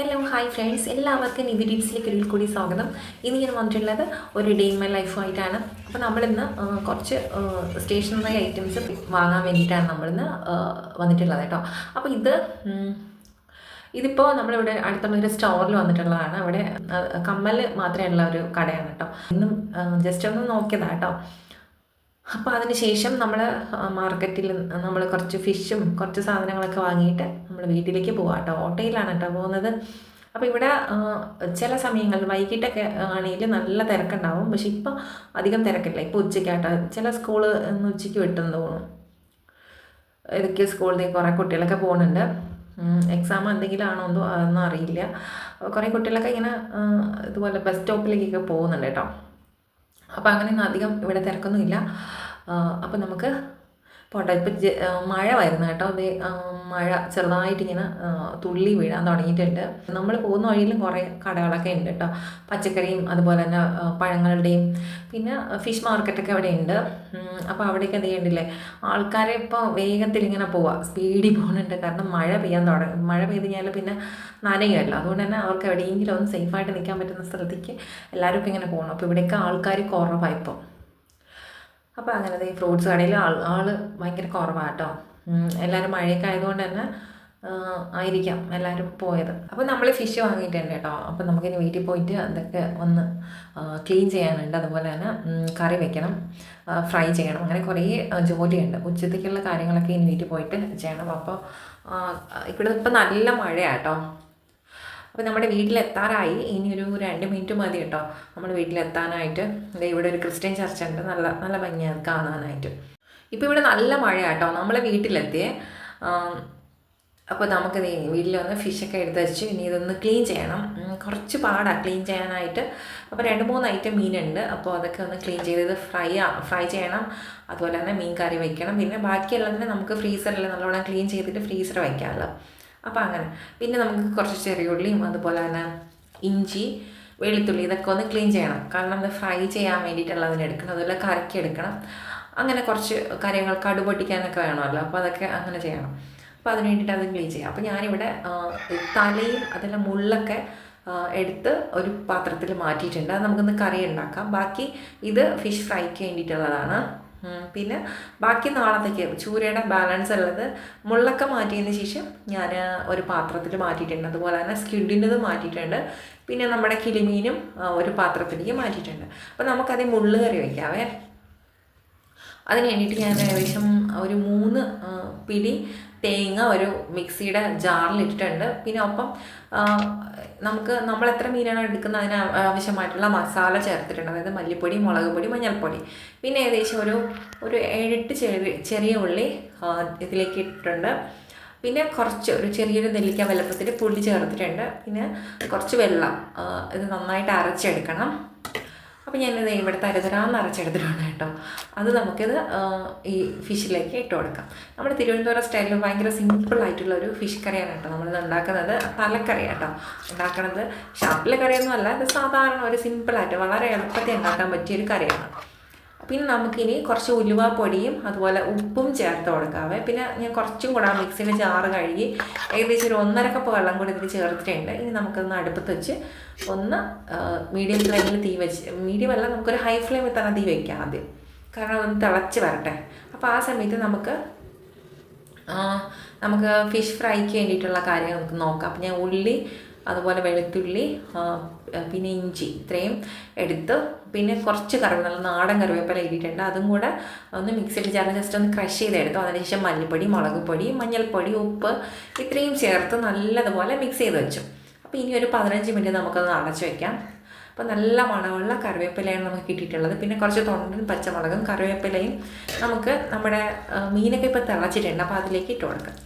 Hello hi friends എല്ലാവർക്കും നിധി ടിപ്സിലേക്ക് ഒരിക്കൽ കൂടി സ്വാഗതം. ഇന്ന് ഞാൻ വന്നിട്ടുള്ളത് ഒരു ഡേ ഇൻ മൈ ലൈഫുമായിട്ടാണ് അപ്പോൾ നമ്മളിന്ന് കുറച്ച് സ്റ്റേഷനറി ഐറ്റംസ് വാങ്ങാൻ വേണ്ടിയിട്ടാണ് നമ്മളിന്ന് വന്നിട്ടുള്ളത് കേട്ടോ. അപ്പോൾ ഇത് ഇതിപ്പോൾ നമ്മളിവിടെ അടുത്തുള്ള ഒരു സ്റ്റോറിൽ വന്നിട്ടുള്ളതാണ്. അവിടെ കമ്മൽ മാത്രമേ ഉള്ള ഒരു കടയാണ് കേട്ടോ. ഇന്നും ജസ്റ്റ് ഒന്ന് നോക്കിയതാണ് കേട്ടോ. അപ്പോൾ അതിന് ശേഷം നമ്മൾ മാർക്കറ്റിൽ നമ്മൾ കുറച്ച് ഫിഷും കുറച്ച് സാധനങ്ങളൊക്കെ വാങ്ങിയിട്ട് നമ്മൾ വീട്ടിലേക്ക് പോകാം കേട്ടോ ഓട്ടോയിലാണ് കേട്ടോ പോകുന്നത്. അപ്പോൾ ഇവിടെ ചില സമയങ്ങളിൽ വൈകിട്ടൊക്കെ ആണെങ്കിൽ നല്ല തിരക്കുണ്ടാവും. പക്ഷെ ഇപ്പോൾ അധികം തിരക്കില്ല. ഇപ്പോൾ ഉച്ചയ്ക്കാട്ടോ. ചില സ്കൂൾ ഇന്ന് ഉച്ചയ്ക്ക് വിട്ടെന്ന് തോന്നും ഇതൊക്കെ സ്കൂളിൽ കുറേ കുട്ടികളൊക്കെ പോകുന്നുണ്ട് എക്സാം എന്തെങ്കിലും ആണോ എന്തോ അതൊന്നും അറിയില്ല. കുറേ കുട്ടികളൊക്കെ ഇങ്ങനെ ഇതുപോലെ ബസ് സ്റ്റോപ്പിലേക്കൊക്കെ പോകുന്നുണ്ട് കേട്ടോ അപ്പോൾ അങ്ങനെയൊന്നും അധികം ഇവിടെ തിരക്കൊന്നുമില്ല. അപ്പോൾ നമുക്ക് പോട്ടെ ഇപ്പം മഴ വരുന്നു കേട്ടോ. അത് മഴ ചെറുതായിട്ടിങ്ങനെ ഇങ്ങനെ തുള്ളി വീഴാൻ തുടങ്ങിയിട്ടുണ്ട്. നമ്മൾ പോകുന്ന വഴിയിലും കുറേ കടകളൊക്കെ ഉണ്ട് കേട്ടോ. പച്ചക്കറിയും അതുപോലെ തന്നെ പഴങ്ങളുടെയും പിന്നെ ഫിഷ് മാർക്കറ്റൊക്കെ അവിടെ ഉണ്ട്. അപ്പോൾ അവിടേക്ക് എന്ത് ചെയ്യണ്ടില്ലേ? ആൾക്കാരെ ഇപ്പോൾ വേഗത്തിൽ ഇങ്ങനെ പോവാം. സ്പീഡിൽ പോകുന്നുണ്ട് കാരണം മഴ പെയ്യാൻ തുടങ്ങി മഴ പെയ്ത് കഴിഞ്ഞാൽ പിന്നെ നനയുമല്ലോ. അതുകൊണ്ട് തന്നെ അവർക്ക് എവിടെയെങ്കിലും ഒന്ന് സേഫായിട്ട് നിൽക്കാൻ പറ്റുന്ന സ്ഥലത്തേക്ക് എല്ലാവരും ഇപ്പോൾ ഇങ്ങനെ പോകണം. അപ്പോൾ ഇവിടെയൊക്കെ ആൾക്കാർ കുറവാണ് ഇപ്പോൾ അപ്പോൾ അങ്ങനെ ഈ ഫ്രൂട്ട്സ് കടയിൽ ആൾ ആൾ ഭയങ്കര കുറവാണ് കേട്ടോ എല്ലാവരും മഴയൊക്കെ ആയതുകൊണ്ട് തന്നെ ആയിരിക്കാം എല്ലാവരും പോയത്. അപ്പോൾ നമ്മൾ ഫിഷ് വാങ്ങിയിട്ടുണ്ട് കേട്ടോ അപ്പോൾ നമുക്കിനി വീട്ടിൽ പോയിട്ട് അതൊക്കെ ഒന്ന് ക്ലീൻ ചെയ്യാനുണ്ട്. അതുപോലെ തന്നെ കറി വെക്കണം ഫ്രൈ ചെയ്യണം. അങ്ങനെ കുറേ ജോലിയുണ്ട്. ഉച്ചത്തേക്കുള്ള കാര്യങ്ങളൊക്കെ ഇനി വീട്ടിൽ പോയിട്ട് ചെയ്യണം. അപ്പോൾ ഇവിടെ ഇപ്പം നല്ല മഴയാട്ടോ അപ്പോൾ നമ്മുടെ വീട്ടിലെത്താറായി. ഇനി ഒരു രണ്ട് മിനിറ്റ് മതി കേട്ടോ. നമ്മുടെ വീട്ടിലെത്താനായിട്ട്. ഇവിടെ ഒരു ക്രിസ്ത്യൻ ചർച്ച ഉണ്ട്. നല്ല നല്ല ഭംഗിയാണ് കാണാനായിട്ട്. ഇപ്പോൾ ഇവിടെ നല്ല മഴയാട്ടോ. നമ്മളെ വീട്ടിലെത്തിയേ. അപ്പോൾ നമുക്ക് വീട്ടിൽ വന്ന് ഫിഷൊക്കെ എടുത്ത് വെച്ച് ഇനി ഇതൊന്ന് ക്ലീൻ ചെയ്യണം. കുറച്ച് പാടാണ് ക്ലീൻ ചെയ്യാനായിട്ട്. അപ്പോൾ രണ്ട് മൂന്ന് ഐറ്റം മീനുണ്ട്. അപ്പോൾ അതൊക്കെ ഒന്ന് ക്ലീൻ ചെയ്ത് ഫ്രൈ ഫ്രൈ ചെയ്യണം. അതുപോലെ തന്നെ മീൻ കറി വയ്ക്കണം. പിന്നെ ബാക്കിയുള്ളതിനെ നമുക്ക് ഫ്രീസറിൽ നല്ലോണം ക്ലീൻ ചെയ്തിട്ട് ഫ്രീസർ വയ്ക്കാമല്ലോ. അപ്പോൾ അങ്ങനെ. പിന്നെ നമുക്ക് കുറച്ച് ചെറിയുള്ളിയും അതുപോലെ തന്നെ ഇഞ്ചി വെളുത്തുള്ളി ഇതൊക്കെ ഒന്ന് ക്ലീൻ ചെയ്യണം. കാരണം നമ്മൾ ഫ്രൈ ചെയ്യാൻ വേണ്ടിയിട്ടുള്ള എടുക്കണം. അതുപോലെ കറക്കി എടുക്കണം. അങ്ങനെ കുറച്ച് കാര്യങ്ങൾ കടുപൊട്ടിക്കാനൊക്കെ വേണമല്ലോ. അപ്പോൾ അതൊക്കെ അങ്ങനെ ചെയ്യണം. അപ്പോൾ അതിന് വേണ്ടിയിട്ട് അത് ക്ലീൻ ചെയ്യാം. അപ്പോൾ ഞാനിവിടെ തലയും അതിലെ മുള്ളൊക്കെ എടുത്ത് ഒരു പാത്രത്തിൽ മാറ്റിയിട്ടുണ്ട്. അത് നമുക്കൊന്ന് കറി ഉണ്ടാക്കാം ബാക്കി ഇത് ഫിഷ് ഫ്രൈക്ക് വേണ്ടിയിട്ടുള്ളതാണ്. പിന്നെ ബാക്കി നാളത്തേക്ക് ചൂരയുടെ ബാലൻസ് ഉള്ളത് മുള്ളൊക്കെ മാറ്റിയതിന് ശേഷം ഞാൻ ഒരു പാത്രത്തിൽ മാറ്റിയിട്ടുണ്ട്. അതുപോലെ തന്നെ സ്കിഡിന്റെത് മാറ്റിയിട്ടുണ്ട്. പിന്നെ നമ്മുടെ കിളിമീനും ഒരു പാത്രത്തിലേക്ക് മാറ്റിയിട്ടുണ്ട്. അപ്പോൾ നമുക്കത് മുള്ള് കറി വയ്ക്കാവേ അതിന് വേണ്ടിയിട്ട് ഞാൻ ഏകദേശം ഒരു മൂന്ന് പിടി തേങ്ങ ഒരു മിക്സിയുടെ ജാറിൽ ഇട്ടിട്ടുണ്ട് പിന്നെ ഒപ്പം നമുക്ക് നമ്മൾ എത്ര മീനാണോ എടുക്കുന്നത് അതിന് ആവശ്യമായിട്ടുള്ള മസാല ചേർത്തിട്ടുണ്ട്. അതായത് മല്ലിപ്പൊടി മുളക് പൊടി മഞ്ഞൾപ്പൊടി. പിന്നെ ഏകദേശം ഒരു ഒരു ഏഴെട്ട് ചെറിയ ചെറിയ ഉള്ളി ഇതിലേക്ക് ഇട്ടിട്ടുണ്ട്. പിന്നെ കുറച്ച് ഒരു ചെറിയൊരു നെല്ലിക്ക വെള്ളത്തിൽ പുളി ചേർത്തിട്ടുണ്ട്. പിന്നെ കുറച്ച് വെള്ളം ഇത് നന്നായിട്ട് അരച്ചെടുക്കണം. അപ്പോൾ ഞാനിത് ഇവിടെ തരതരാന്ന് അരച്ചെടുത്തിട്ടുണ്ട് കേട്ടോ. അത് നമുക്കിത് ഈ ഫിഷിലേക്ക് ഇട്ട് കൊടുക്കാം. നമ്മുടെ തിരുവനന്തപുരം സ്റ്റൈലിൽ ഭയങ്കര സിമ്പിൾ ആയിട്ടുള്ള ഒരു ഫിഷ് കറിയാണ് കേട്ടോ നമ്മളിത് ഉണ്ടാക്കുന്നത്. തലക്കറി കേട്ടോ. ഉണ്ടാക്കുന്നത് ഷാപ്പിലെ കറിയൊന്നും അല്ല ഇത് സാധാരണ ഒരു സിമ്പിളായിട്ട് വളരെ എളുപ്പത്തിൽ ഉണ്ടാക്കാൻ പറ്റിയ ഒരു കറിയാണ്. പിന്നെ നമുക്കിനി കുറച്ച് ഉലുവാപ്പൊടിയും അതുപോലെ ഉപ്പും ചേർത്ത് കൊടുക്കാവേ. പിന്നെ ഞാൻ കുറച്ചും കൂടെ ആ മിക്സിന്റെ ചാറ് കഴുകി ഏകദേശം ഒരു ഒന്നര കപ്പ് വെള്ളം കൂടി ഇതിൽ ചേർത്തിട്ടുണ്ട്. ഇനി നമുക്കൊന്ന് അടുപ്പത്ത് വെച്ച് ഒന്ന് മീഡിയം ഫ്ലെയിമിൽ തീ വെച്ച് മീഡിയം അല്ല നമുക്കൊരു ഹൈ ഫ്ലെയിമിൽ തന്നെ തീ വയ്ക്കാം ആദ്യം. കാരണം അതൊന്ന് തിളച്ച് വരട്ടെ. അപ്പോൾ ആ സമയത്ത് നമുക്ക് നമുക്ക് ഫിഷ് ഫ്രൈക്ക് വേണ്ടിയിട്ടുള്ള കാര്യം നമുക്ക് നോക്കാം. അപ്പം ഞാൻ ഉള്ളി അതുപോലെ വെളുത്തുള്ളി പിന്നെ ഇഞ്ചി ഇത്രയും എടുത്ത് പിന്നെ കുറച്ച് കറിവേപ്പില നാടൻ കറിവേപ്പില ഇട്ടിട്ടുണ്ട്. അതും കൂടെ ഒന്ന് മിക്സിയിൽ ചേർന്ന് ജസ്റ്റ് ഒന്ന് ക്രഷ് ചെയ്തെടുത്തു. അതിനുശേഷം മല്ലിപ്പൊടി മുളക് പൊടി മഞ്ഞൾപ്പൊടി ഉപ്പ് ഇത്രയും ചേർത്ത് നല്ലതുപോലെ മിക്സ് ചെയ്ത് വെച്ചു. അപ്പോൾ ഇനി ഒരു പതിനഞ്ച് മിനിറ്റ് നമുക്കൊന്ന് അടച്ചു വയ്ക്കാം അപ്പോൾ നല്ല മണമുള്ള കറിവേപ്പിലയാണ് നമുക്ക് കിട്ടിയിട്ടുള്ളത്. പിന്നെ കുറച്ച് തൊണ്ടൻ പച്ചമുളകും കറിവേപ്പിലയും നമുക്ക് നമ്മുടെ മീനൊക്കെ ഇപ്പോൾ തിളച്ചിട്ടുണ്ട്. അപ്പോൾ അതിലേക്ക് ഇട്ട് കൊടുക്കാം.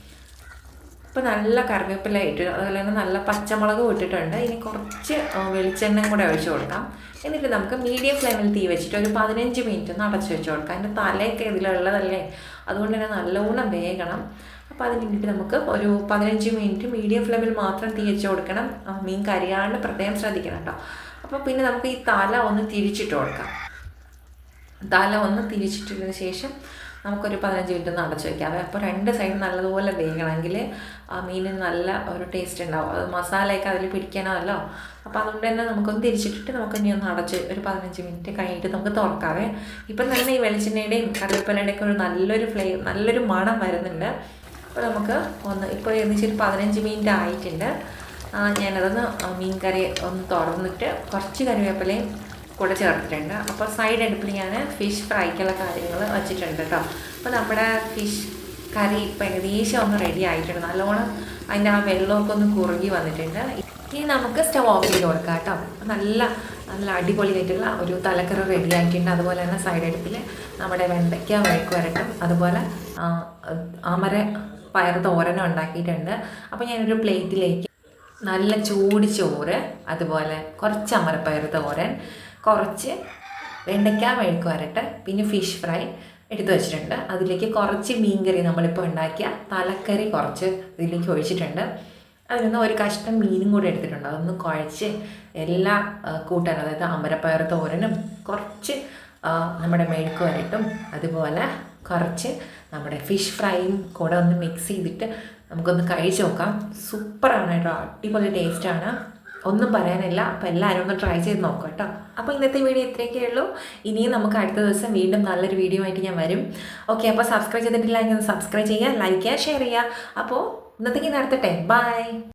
അപ്പോൾ നല്ല കറിവേപ്പില ഇട്ട് അതുപോലെ തന്നെ നല്ല പച്ചമുളക് ഇട്ടിട്ടുണ്ട്. ഇനി കുറച്ച് വെളിച്ചെണ്ണയും കൂടെ ഒഴിച്ചു കൊടുക്കാം. എന്നിട്ട് നമുക്ക് മീഡിയം ഫ്ലെയിമിൽ തീ വെച്ചിട്ട് ഒരു പതിനഞ്ച് മിനിറ്റ് ഒന്ന് അടച്ചു വെച്ച് കൊടുക്കാം. അതിന്റെ തലയൊക്കെ ഇതിലുള്ളതല്ലേ? അതുകൊണ്ട് തന്നെ നല്ലവണ്ണം വേഗണം അപ്പോൾ അതിന് വേണ്ടിയിട്ട് നമുക്ക് ഒരു പതിനഞ്ച് മിനിറ്റ് മീഡിയം ഫ്ലെയിമിൽ മാത്രം തീ വെച്ച് കൊടുക്കണം. മീൻ കരിയാണ്ട് പ്രത്യേകം ശ്രദ്ധിക്കണം കേട്ടോ. അപ്പോൾ പിന്നെ നമുക്ക് ഈ തല ഒന്ന് തിരിച്ചിട്ട് കൊടുക്കാം. തല ഒന്ന് തിരിച്ചിട്ടതിന് ശേഷം നമുക്കൊരു പതിനഞ്ച് മിനിറ്റ് ഒന്ന് അടച്ചു അപ്പോൾ രണ്ട് സൈഡ് നല്ലതുപോലെ വേകണമെങ്കിൽ ആ മീനിന് നല്ല ഒരു ടേസ്റ്റ് ഉണ്ടാവും. അത് മസാലയൊക്കെ അതിൽ പിടിക്കാനാണല്ലോ. അപ്പോൾ അതുകൊണ്ട് തന്നെ നമുക്കൊന്ന് തിരിച്ചിട്ടിട്ട് നമുക്ക് ഇനി ഒന്ന് അടച്ച് ഒരു പതിനഞ്ച് മിനിറ്റ് കഴിഞ്ഞിട്ട് നമുക്ക് തുറക്കാവേ ഇപ്പം തന്നെ ഈ വെളിച്ചെണ്ണയുടെയും കറിവേപ്പിലയുടെയും ഒക്കെ ഒരു നല്ലൊരു ഫ്ലേവർ നല്ലൊരു മണം വരുന്നുണ്ട്. അപ്പോൾ നമുക്ക് ഒന്ന് ഇപ്പോൾ ഏകദേശം ഒരു പതിനഞ്ച് മിനിറ്റ് ആയിട്ടുണ്ട്. ഞാനതൊന്ന് മീൻ കറി ഒന്ന് തുറന്നിട്ട് കുറച്ച് കറിവേപ്പിലയും കൂടെ ചേർത്തിട്ടുണ്ട്. അപ്പോൾ സൈഡ് അടുപ്പിൽ ഞാൻ ഫിഷ് ഫ്രൈക്കുള്ള കാര്യങ്ങൾ വെച്ചിട്ടുണ്ട് കേട്ടോ. അപ്പോൾ നമ്മുടെ ഫിഷ് കറി ഇപ്പോൾ ഏകദേശം ഒന്ന് റെഡി ആയിട്ടുണ്ട്. നല്ലോണം അതിന്റെ ആ വെള്ളമൊക്കെ ഒന്ന് കുറുകി വന്നിട്ടുണ്ട്. ഇനി നമുക്ക് സ്റ്റവ് ഓഫ് ചെയ്ത് കൊടുക്കാം കേട്ടോ. നല്ല നല്ല അടിപൊളിയായിട്ടുള്ള ഒരു തലക്കറി റെഡി ആക്കിയിട്ടുണ്ട് അതുപോലെ തന്നെ സൈഡ് അടുപ്പിൽ നമ്മുടെ വെണ്ടയ്ക്ക വഴക്ക് വരട്ടും. അതുപോലെ ആമര പയർ തോരനും ഉണ്ടാക്കിയിട്ടുണ്ട്. അപ്പോൾ ഞാനൊരു പ്ലേറ്റിലേക്ക് നല്ല ചൂട് ചോറ് അതുപോലെ കുറച്ച് അമരപ്പയർ തോരൻ കുറച്ച് വെണ്ടയ്ക്ക മെഴുക്ക് വരട്ട് പിന്നെ ഫിഷ് ഫ്രൈ എടുത്തു വെച്ചിട്ടുണ്ട്. അതിലേക്ക് കുറച്ച് മീൻകറി നമ്മളിപ്പോൾ ഉണ്ടാക്കിയ തലക്കറി കുറച്ച് ഇതിലേക്ക് ഒഴിച്ചിട്ടുണ്ട്. അതിൽ നിന്ന് ഒരു കഷ്ണം മീനും കൂടി എടുത്തിട്ടുണ്ട്. അതൊന്ന് കുഴച്ച് എല്ലാ കൂട്ടാനും അതായത് അമരപ്പയർ തോരനും കുറച്ച് നമ്മുടെ മെഴുക്ക് വരട്ടും അതുപോലെ കുറച്ച് നമ്മുടെ ഫിഷ് ഫ്രൈയും കൂടെ ഒന്ന് മിക്സ് ചെയ്തിട്ട് നമുക്കൊന്ന് കഴിച്ച് നോക്കാം. സൂപ്പറാണ് കേട്ടോ. അടിപൊളി ടേസ്റ്റാണ് ഒന്നും പറയാനില്ല. അപ്പോൾ എല്ലാവരും ഒന്ന് ട്രൈ ചെയ്ത് നോക്കാം കേട്ടോ. അപ്പോൾ ഇന്നത്തെ വീഡിയോ ഇത്രയൊക്കെ ഉള്ളൂ. ഇനിയും നമുക്ക് അടുത്ത ദിവസം വീണ്ടും നല്ലൊരു വീഡിയോ ആയിട്ട് ഞാൻ വരും. ഓക്കെ അപ്പോൾ സബ്സ്ക്രൈബ് ചെയ്തിട്ടില്ല എങ്കിൽ സബ്സ്ക്രൈബ് ചെയ്യുക ലൈക്ക് ചെയ്യുക ഷെയർ ചെയ്യുക. അപ്പോൾ ഇന്നത്തേക്ക് നടത്തട്ടെ. ബൈ